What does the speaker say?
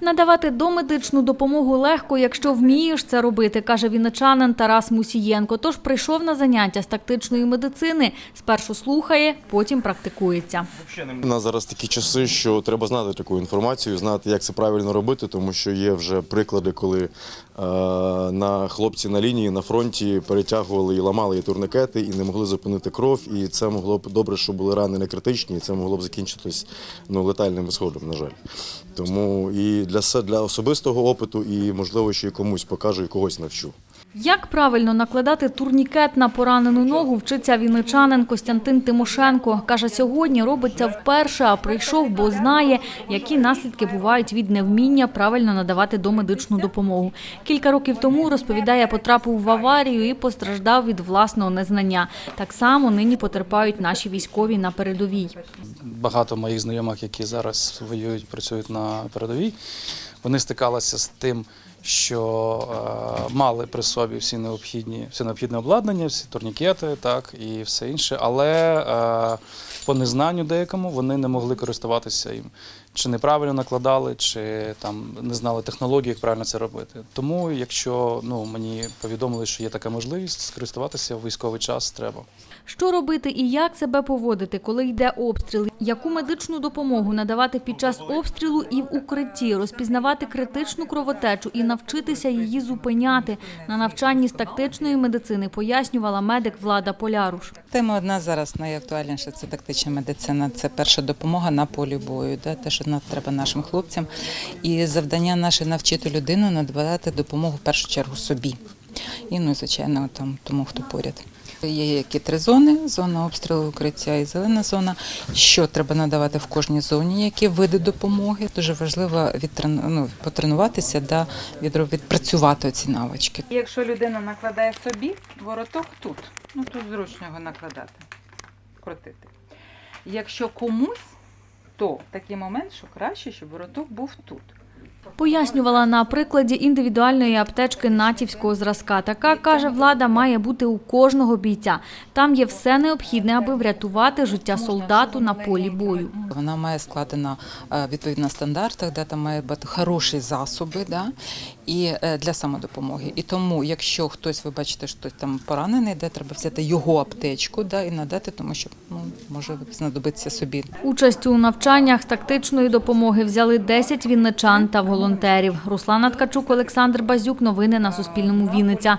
Надавати домедичну допомогу легко, якщо вмієш це робити, каже вінничанин Тарас Мусієнко. Тож прийшов на заняття з тактичної медицини. Спершу слухає, потім практикується. У нас зараз такі часи, що треба знати таку інформацію, знати, як це правильно робити, тому що є вже приклади, коли е, на хлопці на лінії на фронті перетягували і ламали і турникети, і не могли зупинити кров. І це могло б добре, що були рани не критичні, і це могло б закінчитись ну, летальним ісходом, на жаль. Тому і для, для особистого опиту, і можливо, ще й комусь покажу і когось навчу. Як правильно накладати турнікет на поранену ногу, вчиться вінничанин Костянтин Тимошенко. Каже, сьогодні робить це вперше, а прийшов, бо знає, які наслідки бувають від невміння правильно надавати домедичну допомогу. Кілька років тому, розповідає, потрапив в аварію і постраждав від власного незнання. Так само нині потерпають наші військові на передовій. багато моїх знайомих, які зараз воюють, працюють на передовій, вони стикалися з тим, що е, мали при собі всі необхідні, все необхідне обладнання, всі турнікети, так і все інше, але е, по незнанню деякому вони не могли користуватися їм. Чи неправильно накладали, чи там не знали технології, як правильно це робити. Тому, якщо ну мені повідомили, що є така можливість скористуватися в військовий час, треба. Що робити і як себе поводити, коли йде обстріл? Яку медичну допомогу надавати під час обстрілу і в укритті, розпізнавати критичну кровотечу і навчитися її зупиняти на навчанні з тактичної медицини, пояснювала медик Влада Поляруш. Тема одна зараз найактуальніша це тактична медицина. Це перша допомога на полі бою, да, те, що нам треба нашим хлопцям. І завдання наше навчити людину надавати допомогу в першу чергу собі. І, ну, звичайно, там тому, хто поряд. Є які три зони: зона обстрілу, укриття і зелена зона. Що треба надавати в кожній зоні, які види допомоги. Дуже важливо відтрен... ну, потренуватися, да, відро- відпрацювати ці навички. Якщо людина накладає собі, вороток тут. Ну тут зручно його накладати, крутити. Якщо комусь, то такий момент, що краще, щоб вороток був тут. Пояснювала на прикладі індивідуальної аптечки натівського зразка. Така, каже влада, має бути у кожного бійця. Там є все необхідне, аби врятувати життя солдату на полі бою. Вона має складена е, відповідно стандартах, де там має бути хороші засоби, да, і е, для самодопомоги. І тому, якщо хтось, ви бачите, що там поранений, де треба взяти його аптечку, да, і надати, тому що ну може знадобитися собі. Участь у навчаннях з тактичної допомоги взяли 10 вінничан та волонтерів. Руслана Ткачук, Олександр Базюк. Новини на Суспільному. Вінниця.